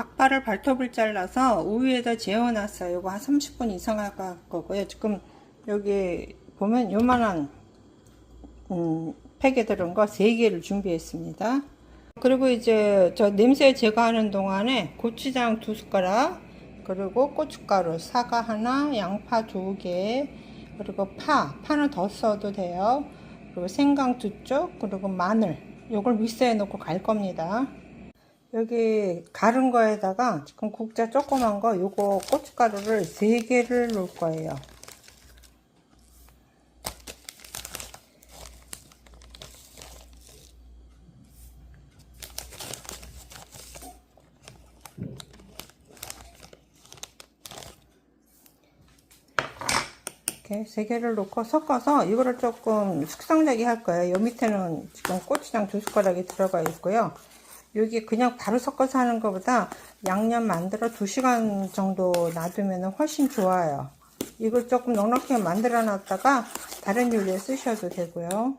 닭발을 발톱을 잘라서 우유에다 재워놨어요. 이거 한 30분 이상 할 거고요. 지금 여기 보면 요만한 음, 팩에 들은 거 3개를 준비했습니다. 그리고 이제 저 냄새 제거하는 동안에 고추장 두 숟가락, 그리고 고춧가루, 사과 하나, 양파 두 개, 그리고 파, 파는 더 써도 돼요. 그리고 생강 두 쪽, 그리고 마늘, 요걸 믹서에 넣고 갈 겁니다. 여기 가른 거에다가 지금 국자 조그만 거 요거 고춧가루를 3개를 넣을 거예요. 세 개를 넣고 섞어서 이거를 조금 숙성되게 할 거예요. 요 밑에는 지금 고추장 두 숟가락이 들어가 있고요. 여기 그냥 바로 섞어서 하는 것보다 양념 만들어 2시간 정도 놔두면 훨씬 좋아요. 이걸 조금 넉넉하게 만들어 놨다가 다른 요리에 쓰셔도 되고요.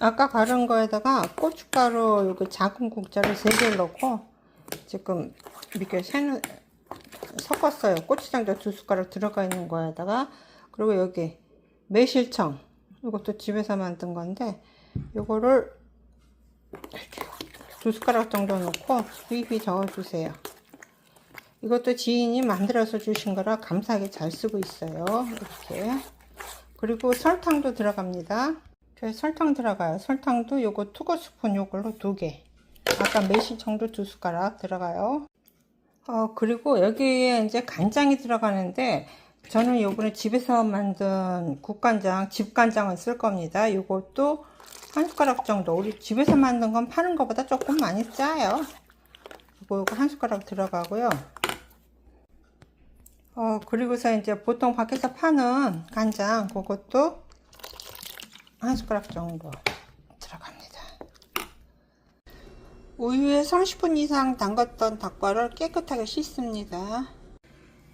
아까 가른 거에다가 고춧가루 요거 작은 국자를 3개를 넣고 지금 이렇게 새는 섞었어요. 고추장도 두 숟가락 들어가 있는 거에다가 그리고 여기 매실청 이것도 집에서 만든 건데 요거를 이렇게 두 숟가락 정도 넣고 휘휘 저어주세요. 이것도 지인이 만들어서 주신 거라 감사하게 잘 쓰고 있어요. 이렇게 그리고 설탕도 들어갑니다. 설탕 들어가요. 설탕도 요거 투고 스푼 요걸로 두 개. 아까 매실청도 두 숟가락 들어가요. 어, 그리고 여기에 이제 간장이 들어가는데, 저는 요번에 집에서 만든 국간장, 집간장을 쓸 겁니다. 요것도 한 숟가락 정도. 우리 집에서 만든 건 파는 것보다 조금 많이 짜요. 요거, 요거 한 숟가락 들어가고요. 어, 그리고서 이제 보통 밖에서 파는 간장, 그것도 한 숟가락 정도 들어갑니다. 우유에 30분 이상 담갔던 닭발을 깨끗하게 씻습니다.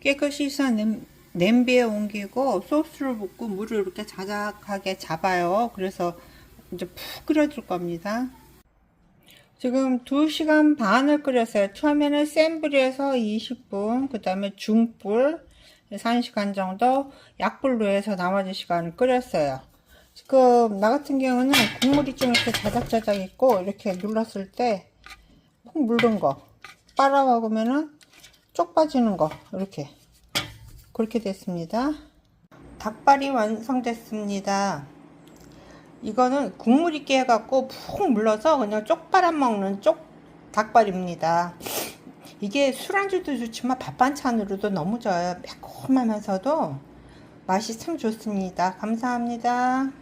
깨끗이 씻어 냄, 냄비에 옮기고 소스를 붓고 물을 이렇게 자작하게 잡아요. 그래서 이제 푹 끓여줄 겁니다. 지금 2시간 반을 끓였어요. 처음에는 센 불에서 20분, 그 다음에 중불 1시간 정도, 약불로 해서 나머지 시간을 끓였어요. 지금 나 같은 경우는 국물이 좀 이렇게 자작자작 있고 이렇게 눌렀을 때 푹 물른 거 빨아 먹으면은 쪽 빠지는 거 이렇게 그렇게 됐습니다. 닭발이 완성됐습니다. 이거는 국물 있게 해갖고 푹 물러서 그냥 쪽 빨아 먹는 쪽 닭발입니다. 이게 술안주도 좋지만 밥 반찬으로도 너무 좋아요. 매콤하면서도 맛이 참 좋습니다. 감사합니다.